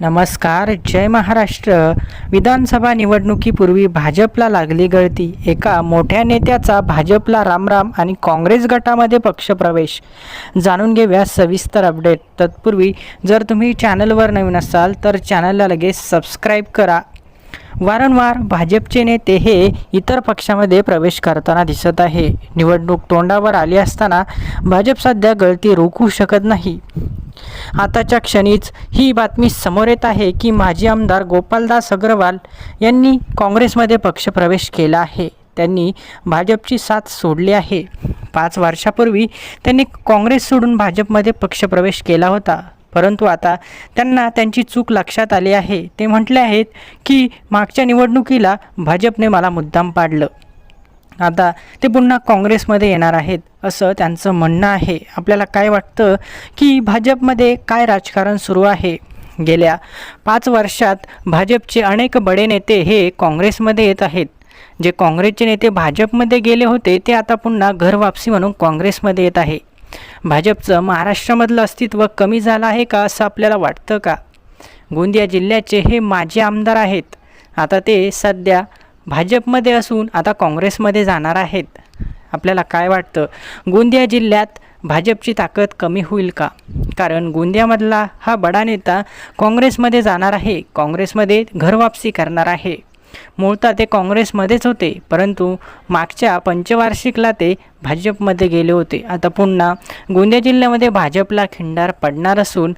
नमस्कार जय महाराष्ट्र. विधानसभा निवडणुकीपूर्वी भाजपला लागली गळती. एका मोठ्या नेत्याचा भाजपला रामराम आणि काँग्रेस गटामध्ये पक्षप्रवेश. जाणून घेऊया सविस्तर अपडेट. तत्पूर्वी जर तुम्ही चॅनलवर नवीन असाल तर चॅनलला लगेच सबस्क्राईब करा. वारंवार भाजपचे नेते हे इतर पक्षामध्ये प्रवेश करताना दिसत आहे. निवडणूक तोंडावर आली असताना भाजप सध्या गळती रोखू शकत नाही. आताच्या क्षणीच ही बातमी समोर येत आहे की माजी आमदार गोपालदास अग्रवाल यांनी काँग्रेसमध्ये पक्षप्रवेश केला आहे. त्यांनी भाजपची साथ सोडली आहे. पाच वर्षापूर्वी त्यांनी काँग्रेस सोडून भाजपमध्ये पक्षप्रवेश केला होता. परंतु आता त्यांना त्यांची चूक लक्षात आली आहे. ते म्हटले आहेत की मागच्या निवडणुकीला भाजपने मला मुद्दाम पाडलं. आता ते पुन्हा काँग्रेसमध्ये येणार आहेत असं त्यांचं म्हणणं आहे. आपल्याला काय वाटतं की भाजपमध्ये काय राजकारण सुरू आहे? गेल्या पाच वर्षात भाजपचे अनेक बडे नेते हे काँग्रेसमध्ये येत आहेत. जे काँग्रेसचे नेते भाजपमध्ये गेले होते ते आता पुन्हा घरवापसी म्हणून काँग्रेसमध्ये येत आहे. भाजपचं महाराष्ट्रामधलं अस्तित्व कमी झालं आहे का असं आपल्याला वाटतं का? गोंदिया जिल्ह्याचे हे माजी आमदार आहेत. आता ते सध्या भाजपमध्ये असून आता काँग्रेसमध्ये जाणार आहेत. आपल्याला काय वाटतं? गोंदिया जिल्ह्यात भाजपची ताकद कमी होईल का? कारण गोंदियामधला हा बडा नेता काँग्रेसमध्ये जाणार आहे. काँग्रेसमध्ये घरवापसी करणार आहे. मूळतः ते काँग्रेसमध्येच होते परंतु मागच्या पंचवार्षिकला ते भाजपमध्ये गेले होते. आता पुन्हा गोंदिया जिल्ह्यामध्ये भाजपला खिंडार पडणार असून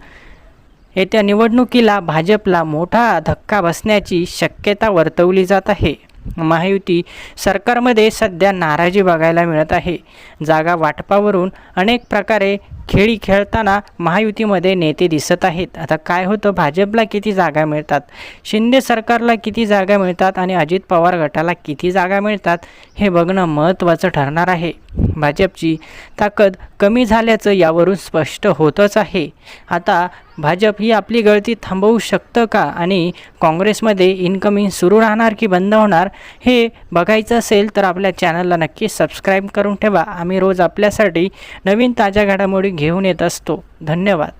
येत्या निवडणुकीला भाजपला मोठा धक्का बसण्याची शक्यता वर्तवली जात आहे. महायुती सरकारमध्ये सध्या नाराजी बघायला मिळत आहे. जागा वाटपावरून अनेक प्रकारे खेळी खेळताना महायुतीमध्ये नेते दिसत आहेत. आता काय होतं? भाजपला किती जागा मिळतात? शिंदे सरकारला किती जागा मिळतात? आणि अजित पवार गटाला किती जागा मिळतात? हे बघणं महत्त्वाचं ठरणार आहे. भाजपची ताकद कमी झाल्याचं यावरून स्पष्ट होतच आहे. आता भाजप ही आपली गळती थांबवू शकतं का? आणि काँग्रेसमध्ये इन्कमिंग सुरू राहणार की बंद होणार? हे बघायचं असेल तर आपल्या चॅनलला नक्की सबस्क्राईब करून ठेवा. आम्ही रोज आपल्यासाठी नवीन ताज्या घडामोडी घेऊन येत असतो. धन्यवाद.